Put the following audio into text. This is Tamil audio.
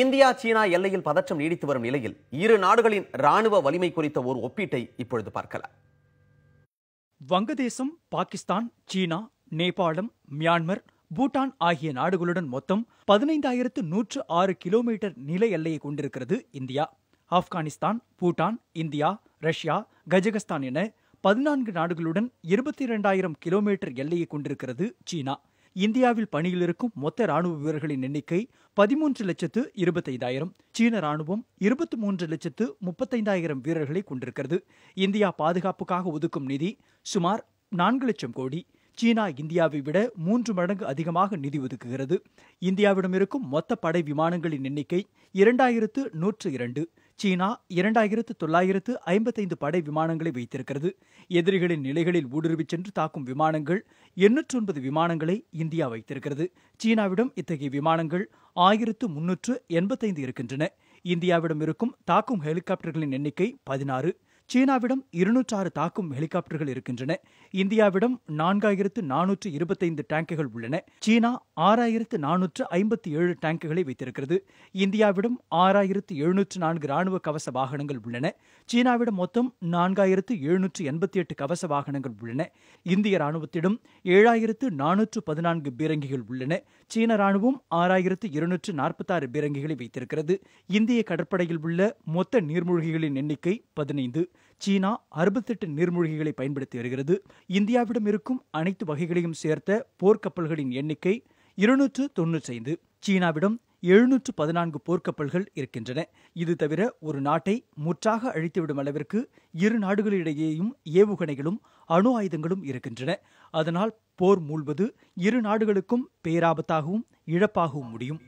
இந்தியா சீனா எல்லையில் பதற்றம் நீடித்து வரும் நிலையில் இரு நாடுகளின் ராணுவ வலிமை குறித்த ஒரு ஒப்பீட்டை இப்பொழுது பார்க்கலாம். வங்கதேசம் பாகிஸ்தான் சீனா நேபாளம் மியான்மர் பூட்டான் ஆகிய நாடுகளுடன் மொத்தம் பதினைந்தாயிரத்து நூற்று ஆறு கிலோமீட்டர் நில எல்லையை கொண்டிருக்கிறது India. Afghanistan Bhutan India Russia Kazakhstan என பதினான்கு நாடுகளுடன் இருபத்தி இரண்டாயிரம் கிலோமீட்டர் எல்லையை கொண்டிருக்கிறது சீனா. இந்தியாவில் பணியில் இருக்கும் மொத்த ராணுவ வீரர்களின் எண்ணிக்கை பதிமூன்று லட்சத்து இருபத்தைந்தாயிரம். சீன ராணுவம் இருபத்தி மூன்று லட்சத்து முப்பத்தைந்தாயிரம் வீரர்களை கொண்டிருக்கிறது. இந்தியா பாதுகாப்புக்காக ஒதுக்கும் நிதி சுமார் நான்கு லட்சம் கோடி. சீனா இந்தியாவை விட மூன்று மடங்கு அதிகமாக நிதி ஒதுக்குகிறது. இந்தியாவிடம் இருக்கும் மொத்த படை விமானங்களின் எண்ணிக்கை இரண்டாயிரத்து நூற்று இரண்டு. சீனா இரண்டாயிரத்து தொள்ளாயிரத்து ஐம்பத்தைந்து படை விமானங்களை வைத்திருக்கிறது. எதிரிகளின் நிலைகளில் ஊடுருவிச் சென்று தாக்கும் விமானங்கள் எண்ணூற்று ஒன்பது விமானங்களை இந்தியா வைத்திருக்கிறது. சீனாவிடம் இத்தகைய விமானங்கள் ஆயிரத்து முன்னூற்று எண்பத்தைந்து இருக்கின்றன. இந்தியாவிடம் இருக்கும் தாக்கும் ஹெலிகாப்டர்களின் எண்ணிக்கை பதினாறு. சீனாவிடம் இருநூற்றாறு தாக்கும் ஹெலிகாப்டர்கள் இருக்கின்றன. இந்தியாவிடம் நான்காயிரத்து நானூற்று இருபத்தைந்து டேங்குகள் உள்ளன. சீனா ஆறாயிரத்து நானூற்று ஐம்பத்தி ஏழு டேங்குகளை வைத்திருக்கிறது. இந்தியாவிடம் ஆறாயிரத்து எழுநூற்று நான்கு ராணுவ கவச வாகனங்கள் உள்ளன. சீனாவிடம் மொத்தம் நான்காயிரத்து எழுநூற்று எண்பத்தி எட்டு கவச வாகனங்கள் உள்ளன. இந்திய ராணுவத்திடம் ஏழாயிரத்து நானூற்று பதினான்கு பீரங்கிகள் உள்ளன. சீன ராணுவம் ஆறாயிரத்து இருநூற்று நாற்பத்தாறு பீரங்கிகளை வைத்திருக்கிறது. இந்திய கடற்படையில் உள்ள மொத்த நீர்மூழ்கிகளின் எண்ணிக்கை பதினைந்து. சீனா அறுபத்தெட்டு நீர்மூழ்கிகளை பயன்படுத்தி வருகிறது. இந்தியாவிடம் இருக்கும் அனைத்து வகைகளையும் சேர்த்த போர்க்கப்பல்களின் எண்ணிக்கை இருநூற்று தொன்னூற்றைந்து சீனாவிடம் எழுநூற்று பதினான்கு போர்க்கப்பல்கள் இருக்கின்றன. இது தவிர ஒரு நாட்டை முற்றாக அழித்துவிடும் அளவிற்கு இரு நாடுகளிடையேயும் ஏவுகணைகளும் அணு ஆயுதங்களும் இருக்கின்றன. அதனால் போர் மூழ்வது இரு நாடுகளுக்கும் பேராபத்தாகவும் இழப்பாகவும் முடியும்.